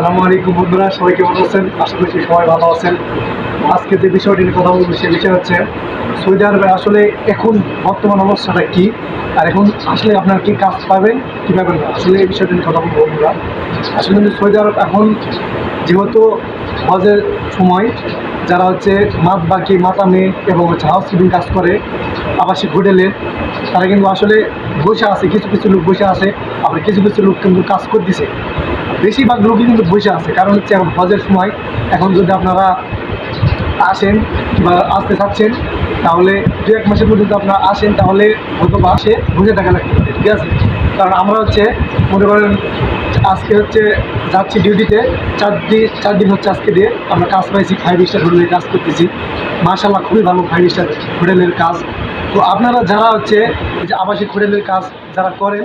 আসসালামু আলাইকুম বন্ধুরা, সবাই কেমন আছেন? আশা করছি সবাই ভালো আছেন। আজকে যে বিষয়টি নিয়ে কথা বলব, সে বিষয় হচ্ছে সৌদি আরবে আসলে এখন বর্তমান অবস্থাটা কি, আর এখন আসলে আপনার কি কাজ পাবেন কী পাবেন? আসলে এই বিষয়টি নিয়ে কথা বলব বন্ধুরা। আসলে কিন্তু সৌদি আরব এখন যেহেতু হজের সময়, যারা হচ্ছে মাত বাকি মাতামে এবং হচ্ছে হাউস কিপিং কাজ করে, আবাসিক হোটেলে, তারা কিন্তু আসলে বসে আছে, কিছু কিছু লোক বসে আছে, আবার কিছু কিছু লোক কিন্তু কাজ করতেছে। বেশিরভাগ লোকই কিন্তু বসে আছে। কারণ হচ্ছে এখন হজের সময়। এখন যদি আপনারা আসেন বা আসতে চাচ্ছেন, তাহলে দু এক মাসের যদি আপনারা আসেন, তাহলে হয়তো বা আসে, বসে থাকা পারে ঠিক আছে? কারণ আমরা হচ্ছে, মনে করেন, আজকে হচ্ছে যাচ্ছি ডিউটিতে চার দিন চার দিন হচ্ছে আজকে দিয়ে আমরা কাজ পাইছি ফাইভ স্টার হোটেলে কাজ করতেছি। মার্শাল্লাহ খুবই ভালো ফাইভ স্টার হোটেলের কাজ। তো আপনারা যারা হচ্ছে যে আবাসিক হোটেলের কাজ যারা করেন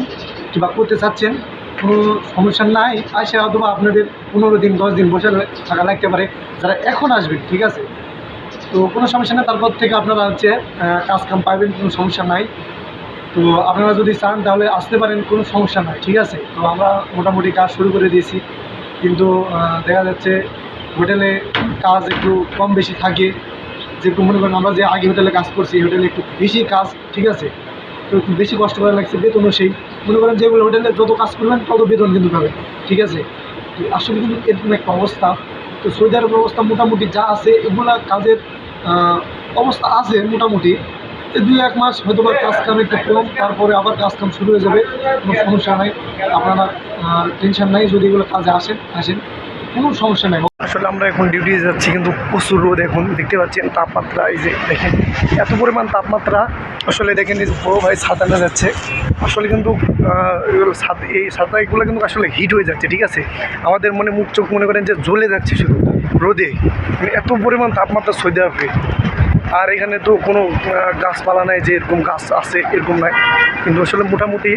কিংবা করতে চাচ্ছেন কোনো সমস্যা নাই। আসে অথবা আপনাদের পনেরো দিন, দশ দিন বসে থাকা লাগতে পারে। যারা এখন আসবেন, ঠিক আছে? তো কোনো সমস্যা নেই, তারপর থেকে আপনারা হচ্ছে কাজ কাম পাইবেন, কোনো সমস্যা নাই। তো আপনারা যদি চান, তাহলে আসতে পারেন, কোনো সমস্যা নাই, ঠিক আছে? তো আমরা মোটামুটি কাজ শুরু করে দিয়েছি। কিন্তু দেখা যাচ্ছে হোটেলে কাজ একটু কম বেশি থাকে। যেরকম মনে করেন, আমরা যে আগে হোটেলে কাজ করছি হোটেলে একটু বেশি কাজ, ঠিক আছে? তো বেশি কষ্ট করা লাগছে, বেতনও সেই। মনে করেন যেগুলো হোটেলে যত কাজ করবেন, তত বেতন কিন্তু পাবেন, ঠিক আছে? তো আসলে কিন্তু এরকম একটা অবস্থা। তো সৌদি আরবের অবস্থা মোটামুটি যা আছে, এগুলা কাজের অবস্থা আছে মোটামুটি। দুই এক মাস হয়তো বা কাজ কাম একটু কম, তারপরে আবার কাজ কাম শুরু হয়ে যাবে, কোনো সমস্যা নাই। আপনারা টেনশন নাই, যদি এগুলো কাজে আসেন আসেন, কোনো সমস্যা নাই। আসলে আমরা এখন ডিউটি যাচ্ছি, কিন্তু প্রচুর রোদ এখন, দেখতে পাচ্ছেন তাপমাত্রা, এই যে দেখেন, এত পরিমাণ তাপমাত্রা আসলে দেখেন বড় ভাই সাঁতারটা যাচ্ছে। আসলে কিন্তু এই সাঁতারগুলো কিন্তু আসলে হিট হয়ে যাচ্ছে, ঠিক আছে? আমাদের মনে মুখ চোখ মনে করেন যে জ্বলে যাচ্ছে শুধু, রোদে। মানে এত পরিমাণ তাপমাত্রা সইতে হবে আর এখানে তো কোনো গাছপালা নাই যে এরকম গাছ আছে, এরকম নাই। কিন্তু আসলে মোটামুটি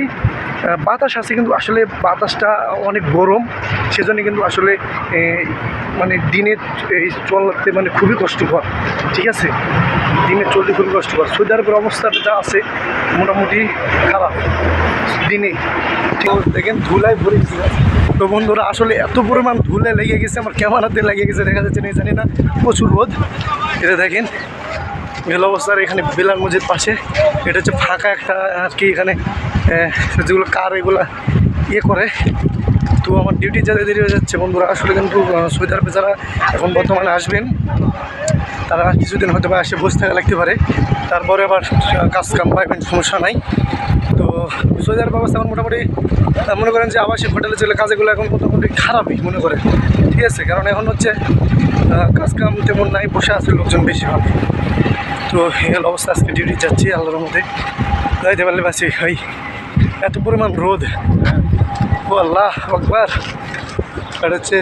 বাতাস আছে কিন্তু আসলে বাতাসটা অনেক গরম, সেজন্য কিন্তু আসলে মানে দিনে চলতে মানে খুবই কষ্টকর, ঠিক আছে? দিনে চলতে খুবই কষ্টকর। সৌদি আরবের অবস্থাটা যা আছে, মোটামুটি খারাপ দিনে। ঠিক দেখেন, ধুলায় ভরে গেছে। তো বন্ধুরা, আসলে এত পরিমাণ ধুলে লেগে গেছে, আমার ক্যামেরাতে লেগে গেছে, দেখা যাচ্ছে না, জানি না, প্রচুর রোদ। এটা দেখেন মেল অবস্থার এখানে বেলার মসজিদ পাশে। এটা হচ্ছে ফাঁকা একটা আর কি এখানে যেগুলো কার এগুলো ইয়ে করে। তো আমার ডিউটি যাতে দেরি হয়ে যাচ্ছে, বন্ধুরা, আসলে কিন্তু সৌদি আরবে যারা এখন বর্তমানে আসবেন। তারা কিছুদিন হয়তো বা এসে বসে থাকা লাগতে পারে। তারপরে আবার কাজ কাম পাইবেন, সমস্যা নাই। আরব ব্যবস্থা এখন মোটামুটি মনে করেন যে আবাসিক হোটেলে চলে কাজগুলো এখন মোটামুটি খারাপই মনে করেন। ঠিক আছে, কারণ এখন হচ্ছে কাজ কাম তেমন নাই, বসে আছে লোকজন বেশিরভাগ। তো এই অবস্থা, আজকে ডিউটি যাচ্ছি আল্লাহর মধ্যে যাইতে পারলে বাসি ভাই, এত পরিমাণ রোদ। ও আল্লাহ আকবার। আর হচ্ছে